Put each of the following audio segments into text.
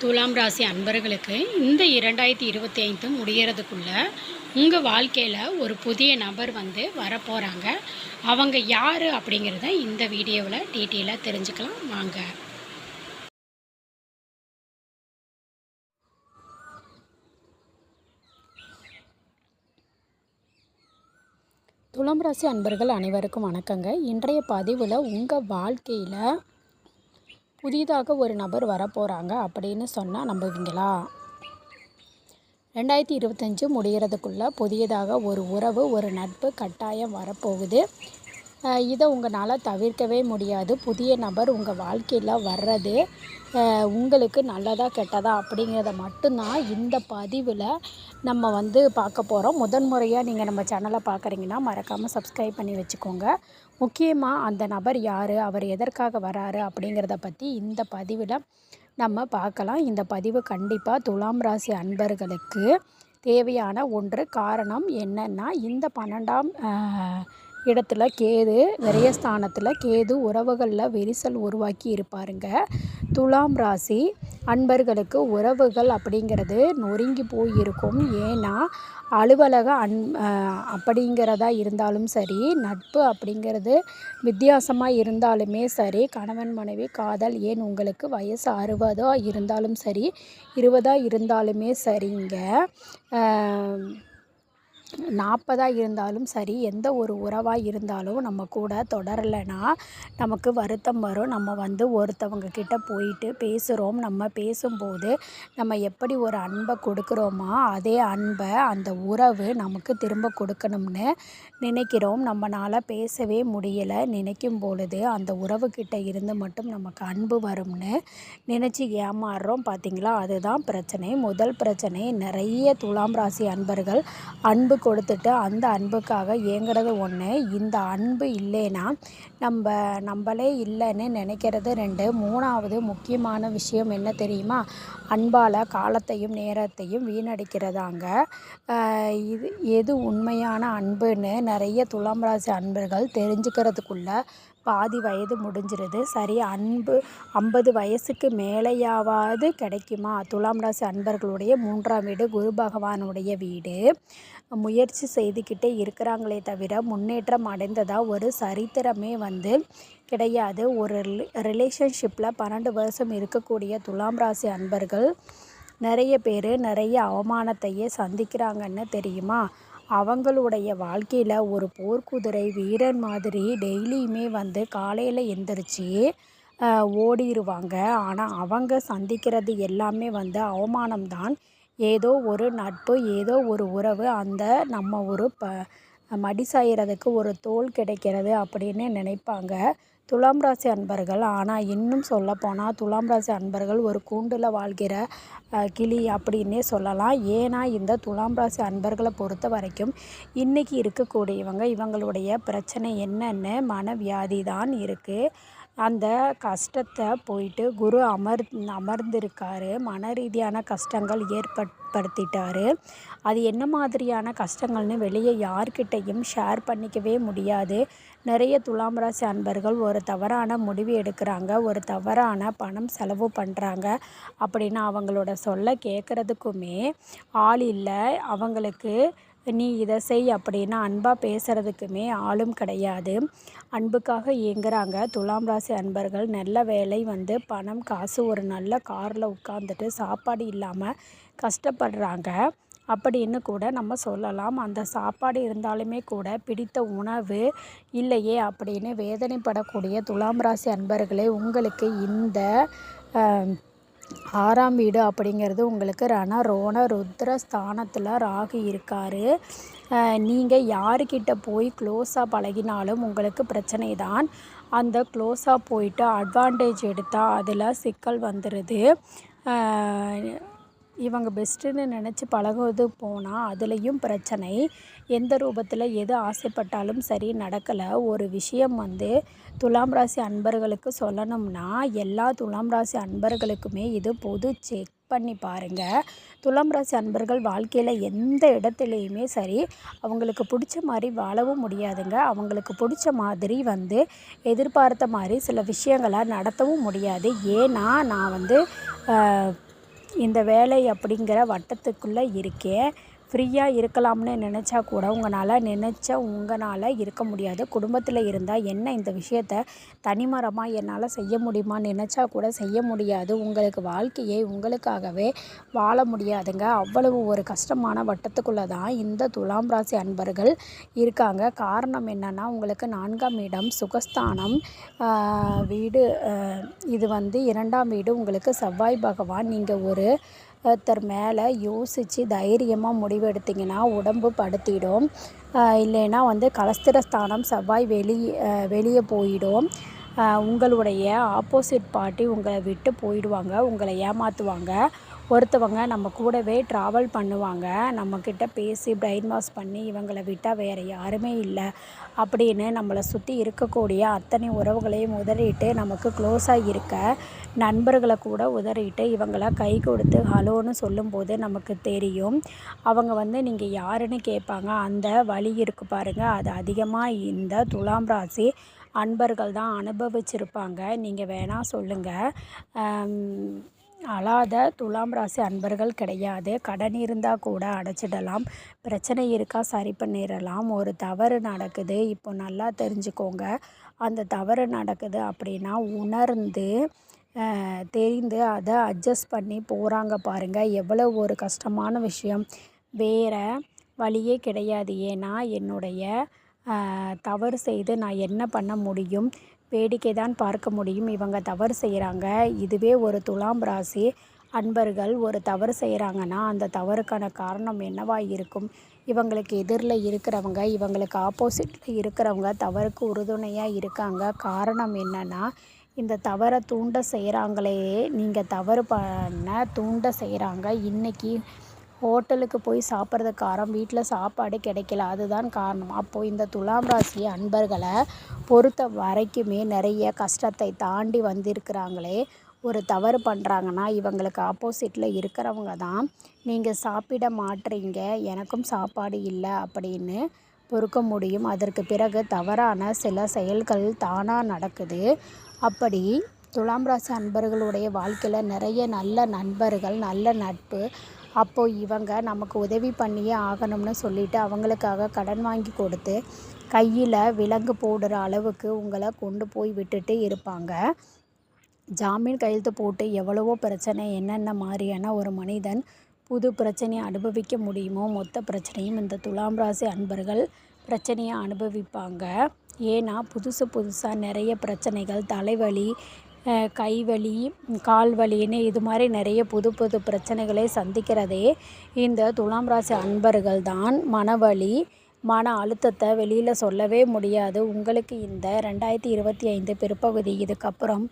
துலாம் ராசி அன்பர்களுக்கு இந்த இரண்டாயிரத்தி இருபத்தி ஐந்து முடியறதுக்குள்ளே உங்கள் வாழ்க்கையில் ஒரு புதிய நபர் வந்து வரப்போகிறாங்க அவங்க யார் அப்படிங்கிறத இந்த வீடியோவில் டீட்டெயிலாக தெரிஞ்சுக்கலாம். வாங்க. துலாம் ராசி அன்பர்கள் அனைவருக்கும் வணக்கங்க. இன்றைய பதிவில் உங்கள் வாழ்க்கையில் புதிதாக ஒரு நபர் வரப்போகிறாங்க அப்படின்னு சொன்னால் நம்புவீங்களா? ரெண்டாயிரத்தி இருபத்தஞ்சு முடிகிறதுக்குள்ளே புதியதாக ஒரு உறவு ஒரு நட்பு கட்டாயம் வரப்போகுது. இதை உங்களால் தவிர்க்கவே முடியாது. புதிய நபர் உங்கள் வாழ்க்கையில் வர்றது உங்களுக்கு நல்லதா கெட்டதா அப்படிங்கிறத மட்டும்தான் இந்த பதிவில் நம்ம வந்து பார்க்க போகிறோம் முதன் முறையாக நீங்கள் நம்ம சேனலை பார்க்குறீங்கன்னா மறக்காமல் சப்ஸ்கிரைப் பண்ணி வச்சுக்கோங்க. முக்கியமாக அந்த நபர் யார்? அவர் எதற்காக வராரு? அப்படிங்கிறத பற்றி இந்த பதிவில் நம்ம பார்க்கலாம். இந்த பதிவு கண்டிப்பாக துலாம் ராசி அன்பர்களுக்கு தேவையான ஒன்று. காரணம் என்னென்னா இந்த பன்னெண்டாம் இடத்துல கேது நிறைய ஸ்தானத்தில் கேது உறவுகளில் விரிசல் உருவாக்கி இருப்பாருங்க. துலாம் ராசி அன்பர்களுக்கு உறவுகள் அப்படிங்கிறது நொறுங்கி போயிருக்கும். ஏன்னா அலுவலக அன் அப்படிங்கிறதா இருந்தாலும் சரி நட்பு அப்படிங்கிறது வித்தியாசமாக இருந்தாலுமே சரி கணவன் மனைவி காதல் ஏன் உங்களுக்கு வயசு அறுபதாக இருந்தாலும் சரி இருபதாக இருந்தாலுமே சரிங்க. நாற்பதாக இருந்தாலும் சரி எந்த ஒரு உறவாக இருந்தாலும் நம்ம கூட தொடரலைன்னா நமக்கு வருத்தம் வரும். நம்ம வந்து ஒருத்தவங்க கிட்ட போயிட்டு பேசுகிறோம் நம்ம பேசும்போது நம்ம எப்படி ஒரு அன்பை கொடுக்குறோமோ அதே அன்பை அந்த உறவு நமக்கு திரும்ப கொடுக்கணும்னு நினைக்கிறோம். நம்மளால் பேசவே முடியலை. நினைக்கும் பொழுது அந்த உறவுக்கிட்ட இருந்து மட்டும் நமக்கு அன்பு வரும்னு நினச்சி ஏமாறுறோம். பார்த்தீங்களா அதுதான் பிரச்சனை. முதல் பிரச்சனை நிறைய துலாம் ராசி அன்பர்கள் அன்பு கொடுத்துட்டு அந்த அன்புக்காக ஏங்குறது ஒன்று இந்த அன்பு இல்லைன்னா நம்ம நம்மளே இல்லைன்னு நினைக்கிறது ரெண்டு. மூணாவது முக்கியமான விஷயம் என்ன தெரியுமா? அன்பால் காலத்தையும் நேரத்தையும் வீணடிக்கிறதாங்க. இது எது உண்மையான அன்புன்னு நிறைய துலாம் ராசி அன்பர்கள் தெரிஞ்சுக்கிறதுக்குள்ளே பாதி வயது முடிஞ்சிருது. சரி அன்பு ஐம்பது வயசுக்கு மேலேயாவது கிடைக்குமா? துலாம் ராசி அன்பர்களுடைய மூன்றாம் வீடு குரு பகவானுடைய வீடு. முயற்சி செய்துக்கிட்டே இருக்கிறாங்களே தவிர முன்னேற்றம் அடைந்ததாக ஒரு சரித்திரமே வந்து கிடையாது. ஒரு ரிலேஷன்ஷிப்பில் பன்னெண்டு வருஷம் இருக்கக்கூடிய துலாம் ராசி அன்பர்கள் நிறைய பேர் நிறைய அவமானத்தையே சந்திக்கிறாங்கன்னு தெரியுமா? அவங்களுடைய வாழ்க்கையில் ஒரு போர்க்குதிரை வீரன் மாதிரி டெய்லியுமே வந்து காலையில் எந்திரிச்சு ஓடிடுவாங்க ஆனால் அவங்க சந்திக்கிறது எல்லாமே வந்து அவமானம்தான். ஏதோ ஒரு நட்பு ஏதோ ஒரு உறவு அந்த நம்ம ஒரு ப மடி சாயறதுக்கு ஒரு தோல் கிடைக்கிறது அப்படின்னு நினைப்பாங்க. துலாம் ராசி அன்பர்கள் ஆனால் இன்னும் சொல்லப்போனால் துலாம் ராசி அன்பர்கள் ஒரு கூண்டில் வாழ்கிற கிளி அப்படின்னே சொல்லலாம். ஏன்னா இந்த துலாம் ராசி அன்பர்களை பொறுத்த வரைக்கும் இன்றைக்கி இருக்கக்கூடியவங்க இவங்களுடைய பிரச்சனை என்னென்னு மனவியாதி தான் இருக்குது அந்த கஷ்டத்தை போயிட்டு குரு அமர் அமர்ந்திருக்காரு. மன ரீதியான கஷ்டங்கள் ஏற்படுத்திட்டாரு. அது என்ன மாதிரியான கஷ்டங்கள்னு வெளியே யார்கிட்டையும் ஷேர் பண்ணிக்கவே முடியாது. நிறைய துலாம் ராசி அன்பர்கள் ஒரு தவறான முடிவு எடுக்கிறாங்க. ஒரு தவறான பணம் செலவு பண்ணுறாங்க அப்படின்னு அவங்களோட சொல்ல கேட்குறதுக்குமே ஆள் இல்லை. அவங்களுக்கு நீ இதை செய் அப்படின்னு அன்பாக பேசுகிறதுக்குமே ஆளும் கிடையாது. அன்புக்காக இயங்குறாங்க. துலாம் ராசி அன்பர்கள் நல்ல வேலை வந்து பணம் காசு ஒரு நல்ல காரில் உட்காந்துட்டு சாப்பாடு இல்லாமல் கஷ்டப்படுறாங்க. அப்படின்னு கூட நம்ம சொல்லலாம். அந்த சாப்பாடு இருந்தாலுமே கூட பிடித்த உணவு இல்லையே அப்படின்னு வேதனைப்படக்கூடிய துலாம் ராசி அன்பர்களே உங்களுக்கு இந்த ஆறாம் வீடு அப்படிங்கிறது உங்களுக்கு ரண ரோண ருத்ர ஸ்தானத்தில் ராகு இருக்கார். நீங்கள் யாருக்கிட்ட போய் க்ளோஸாக பழகினாலும் உங்களுக்கு பிரச்சனை தான் அந்த க்ளோஸாக போயிட்டு அட்வான்டேஜ் எடுத்தால் அதில் சிக்கல் வந்துடுது இவங்க பெஸ்ட்டுன்னு நினச்சி பழகுவது போனால் அதுலேயும் பிரச்சனை. எந்த ரூபத்தில் எது ஆசைப்பட்டாலும் சரி நடக்கலை. ஒரு விஷயம் வந்து துலாம் ராசி அன்பர்களுக்கு சொல்லணும்னா எல்லா துலாம் ராசி அன்பர்களுக்குமே இது பொது செக் பண்ணி பாருங்கள் துலாம் ராசி அன்பர்கள் வாழ்க்கையில் எந்த இடத்துலையுமே சரி அவங்களுக்கு பிடிச்ச மாதிரி வாழவும் முடியாதுங்க. அவங்களுக்கு பிடிச்ச மாதிரி வந்து எதிர்பார்த்த மாதிரி சில விஷயங்களை நடத்தவும் முடியாது. ஏன்னா நான் வந்து இந்த வேலை அப்படிங்கிற வட்டத்துக்குள்ளே இருக்கேன் ஃப்ரீயாக இருக்கலாம்னு நினச்சா கூட உங்களால் நினச்ச உங்களால் இருக்க முடியாது. குடும்பத்தில் இருந்தால் என்ன இந்த விஷயத்த தனிமரமாக என்னால் செய்ய முடியுமான்னு நினச்சா கூட செய்ய முடியாது. உங்களுக்கு வாழ்க்கையை உங்களுக்காகவே வாழ முடியாதுங்க. அவ்வளவு ஒரு கஷ்டமான வட்டத்துக்குள்ளே தான் இந்த துலாம் ராசி அன்பர்கள் இருக்காங்க. காரணம் என்னென்னா உங்களுக்கு நான்காம் இடம் சுகஸ்தானம் வீடு இது வந்து இரண்டாம் வீடு. உங்களுக்கு செவ்வாய் பகவான் நீங்கள் ஒரு ஒருத்தர் மேலே யோசித்து தைரியமாக முடிவெடுத்திங்கன்னா உடம்பு படுத்திடும். இல்லைன்னா வந்து கலஸ்திரஸ்தானம் செவ்வாய் வெளி வெளியே போயிடும். உங்களுடைய ஆப்போசிட் பார்ட்டி உங்களை விட்டு போயிடுவாங்க உங்களை ஏமாற்றுவாங்க ஒருத்தவங்க நம்ம கூடவே ட்ராவல் பண்ணுவாங்க. நம்மக்கிட்ட பேசி பிரெயின் வாஷ் பண்ணி இவங்களை விட்டால் வேறு யாருமே இல்லை அப்படின்னு நம்மளை சுற்றி இருக்கக்கூடிய அத்தனை உறவுகளையும் உதறிட்டு நமக்கு க்ளோஸாக இருக்க நண்பர்களை கூட உதறிட்டு இவங்களை கை கொடுத்து ஹலோன்னு சொல்லும்போது நமக்கு தெரியும். அவங்க வந்து நீங்கள் யாருன்னு கேட்பாங்க. அந்த வழி இருக்குது பாருங்கள் அது அதிகமாக இந்த துலாம் ராசி அன்பர்கள் தான் அனுபவிச்சிருப்பாங்க. நீங்கள் வேணால் சொல்லுங்கள் அழாத துலாம் ராசி அன்பர்கள் கிடையாது. கடன் இருந்தால் கூட அடைச்சிடலாம். பிரச்சனை இருக்கா சரி பண்ணிடலாம். ஒரு தவறு நடக்குது இப்போ நல்லா தெரிஞ்சுக்கோங்க. அந்த தவறு நடக்குது அப்படின்னா உணர்ந்து தெரிந்து அதை அட்ஜஸ்ட் பண்ணி போகிறாங்க பாருங்கள் எவ்வளோ ஒரு கஷ்டமான விஷயம். வேறு வழியே கிடையாது. ஏன்னா என்னுடைய தவறு செய்து நான் என்ன பண்ண முடியும்? வேடிக்கை தான் பார்க்க முடியும். இவங்க தவறு செய்கிறாங்க இதுவே ஒரு துலாம் ராசி. அன்பர்கள் ஒரு தவறு செய்கிறாங்கன்னா அந்த தவறுக்கான காரணம் என்னவாக இருக்கும்? இவங்களுக்கு எதிரில் இருக்கிறவங்க இவங்களுக்கு ஆப்போசிட்டில் இருக்கிறவங்க தவறுக்கு உறுதுணையாக இருக்காங்க. காரணம் என்னென்னா இந்த தவறை தூண்ட செய்கிறாங்களே நீங்கள் தவறு பண்ண தூண்ட செய்கிறாங்க இன்றைக்கி ஹோட்டலுக்கு போய் சாப்பிட்றது காரணம் வீட்டில் சாப்பாடு கிடைக்கல. அதுதான் காரணம். அப்போது இந்த துலாம் ராசி அன்பர்களை பொறுத்த வரைக்குமே நிறைய கஷ்டத்தை தாண்டி வந்திருக்கிறாங்களே ஒரு தவறு பண்ணுறாங்கன்னா இவங்களுக்கு ஆப்போசிட்டில் இருக்கிறவங்க தான். நீங்கள் சாப்பிட மாட்டுறீங்க எனக்கும் சாப்பாடு இல்லை அப்படின்னு பொறுக்க முடியும். அதற்கு பிறகு தவறான சில செயல்கள் தானாக நடக்குது. அப்படி துலாம் ராசி அன்பர்களுடைய வாழ்க்கையில் நிறைய நல்ல நண்பர்கள் நல்ல நட்பு அப்போது இவங்க நமக்கு உதவி பண்ணியே ஆகணும்னு சொல்லிவிட்டு அவங்களுக்காக கடன் வாங்கி கொடுத்து கையில் விலங்கு போடுற அளவுக்கு உங்களை கொண்டு போய் விட்டுட்டு இருப்பாங்க. ஜாமீன் கையெழுத்து போட்டு எவ்வளவோ பிரச்சனை என்னென்ன மாதிரியான ஒரு மனிதன் புது பிரச்சனையை அனுபவிக்க முடியுமோ மொத்த பிரச்சனையும் இந்த துலாம் ராசி அன்பர்கள் பிரச்சனையை அனுபவிப்பாங்க. ஏன்னா புதுசு புதுசாக நிறைய பிரச்சனைகள் தலைவலி கை வலி கால் வலின்னு இது மாதிரி நிறைய புது புது பிரச்சனைகளை சந்திக்கிறதே இந்த துலாம் ராசி அன்பர்கள் தான். மனவலி மன அழுத்தத்தை வெளியில் சொல்லவே முடியாது. உங்களுக்கு இந்த ரெண்டாயிரத்தி இருபத்தி ஐந்து பிற்பகுதி இதுக்கப்புறம்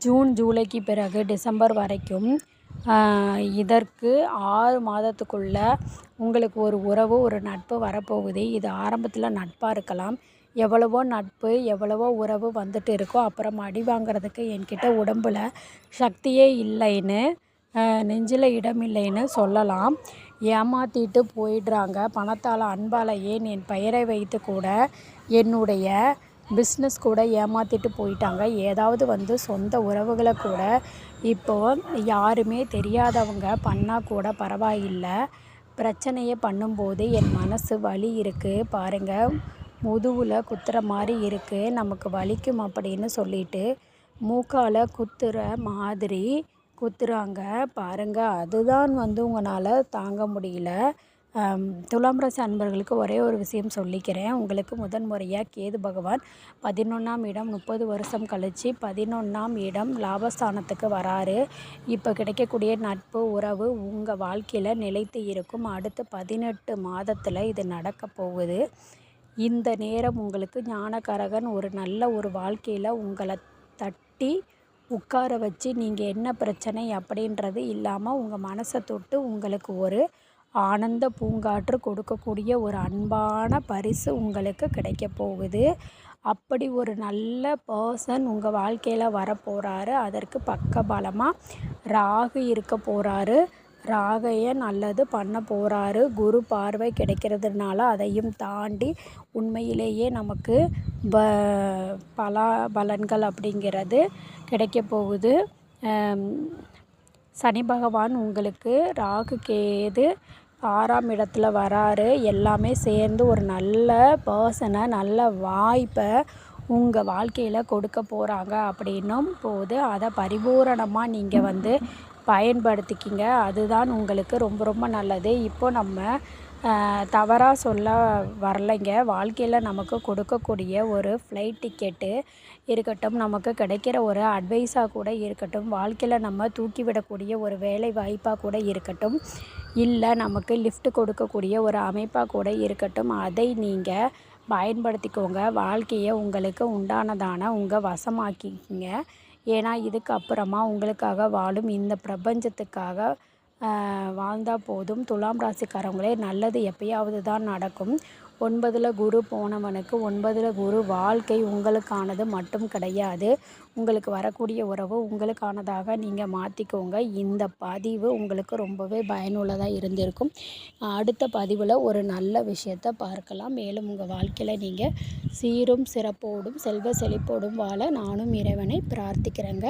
ஜூன் ஜூலைக்கு பிறகு டிசம்பர் வரைக்கும் இதற்கு ஆறு மாதத்துக்குள்ள உங்களுக்கு ஒரு உறவு ஒரு நட்பு வரப்போகுது. இது ஆரம்பத்தில் நட்பாக இருக்கலாம். எவ்வளவோ நட்பு எவ்வளவோ உறவு வந்துட்டு இருக்கோ அப்புறம் அடி வாங்குறதுக்கு என்கிட்ட உடம்பில் சக்தியே இல்லைன்னு நெஞ்சில் இடம் இல்லைன்னு சொல்லலாம். ஏமாற்றிட்டு போயிடுறாங்க. பணத்தால் அன்பால் ஏன் என் பெயரை வைத்து கூட என்னுடைய பிஸ்னஸ் கூட ஏமாற்றிட்டு போயிட்டாங்க. ஏதாவது வந்து சொந்த உறவுகளை கூட இப்போது யாருமே தெரியாதவங்க பண்ணால் கூட பரவாயில்லை. பிரச்சனையை பண்ணும்போது என் மனசு வலி இருக்குது பாருங்கள் முதுகில் குத்துற மாதிரி இருக்குது நமக்கு வலிக்கும் அப்படின்னு சொல்லிட்டு மூக்கால் குத்துற மாதிரி குத்துறாங்க. பாருங்கள் அதுதான் வந்து உங்களால் தாங்க முடியல. துலாம் ராசி அன்பர்களுக்கு ஒரே ஒரு விஷயம் சொல்லிக்கிறேன். உங்களுக்கு முதன் முறையாக கேது பகவான் பதினொன்றாம் இடம் முப்பது வருஷம் கழித்து பதினொன்றாம் இடம் லாபஸ்தானத்துக்கு வராரு. இப்போ கிடைக்கக்கூடிய நட்பு உறவு உங்கள் வாழ்க்கையில் நிலைத்து இருக்கும். அடுத்த பதினெட்டு மாதத்தில் இது நடக்க போகுது. இந்த நேரம் உங்களுக்கு ஞானகரகன் ஒரு நல்ல ஒரு வாழ்க்கையில் உங்களை தட்டி உட்கார வச்சு நீங்கள் என்ன பிரச்சனை அப்படின்றது இல்லாமல் உங்கள் மனசை தொட்டு உங்களுக்கு ஒரு ஆனந்த பூங்காற்று கொடுக்கக்கூடிய ஒரு அன்பான பரிசு உங்களுக்கு கிடைக்க போகுது. அப்படி ஒரு நல்ல பர்சன் உங்கள் வாழ்க்கையில் வரப்போகிறாரு அதற்கு பக்கபலமாக ராகு இருக்க போகிறாரு ராகையன் நல்லது பண்ண போகிறாரு குரு பார்வை கிடைக்கிறதுனால அதையும் தாண்டி உண்மையிலேயே நமக்கு ப பலா பலன்கள் அப்படிங்கிறது கிடைக்க போகுது. சனி பகவான் உங்களுக்கு ராகு கேது ஆறாம் இடத்துல வராரு. எல்லாமே சேர்ந்து ஒரு நல்ல பர்சனை நல்ல வாய்ப்பை உங்கள் வாழ்க்கையில் கொடுக்க போகிறாங்க அப்படின்னும் போது அதை பரிபூரணமாக நீங்கள் வந்து பயன்படுத்திக்கிங்க. அதுதான் உங்களுக்கு ரொம்ப ரொம்ப நல்லது. இப்போ நம்ம தவறாக சொல்ல வரலைங்க. வாழ்க்கையில் நமக்கு கொடுக்கக்கூடிய ஒரு ஃப்ளைட் டிக்கெட்டு இருக்கட்டும் நமக்கு கிடைக்கிற ஒரு அட்வைஸாக கூட இருக்கட்டும் வாழ்க்கையில் நம்ம தூக்கி விடக்கூடிய ஒரு வேலை வாய்ப்பாக கூட இருக்கட்டும் இல்லை நமக்கு லிஃப்ட் கொடுக்கக்கூடிய ஒரு அமைப்பாக கூட இருக்கட்டும் அதை நீங்கள் பயன்படுத்திக்கோங்க. வாழ்க்கையை உங்களுக்கு உண்டானதான உங்கள் வசமாக்கிக்கிங்க. ஏன்னா இதுக்கு அப்புறமா உங்களுக்காக வாழும் இந்த பிரபஞ்சத்துக்காக வாழ்ந்தால் போதும். துலாம் ராசிக்காரங்களே நல்லது எப்பயாவது தான் நடக்கும். ஒன்பதில் குரு போனவனுக்கு ஒன்பதில் குரு வாழ்க்கை உங்களுக்கானது மட்டும் கிடையாது. உங்களுக்கு வரக்கூடிய உறவு உங்களுக்கானதாக நீங்கள் மாற்றிக்கோங்க இந்த பதிவு உங்களுக்கு ரொம்பவே பயனுள்ளதாக இருந்திருக்கும். அடுத்த பதிவில் ஒரு நல்ல விஷயத்தை பார்க்கலாம். மேலும் உங்கள் வாழ்க்கையில் நீங்கள் சீரும் சிறப்போடும் செல்வ செழிப்போடும் வாழ நானும் இறைவனை பிரார்த்திக்கிறேங்க.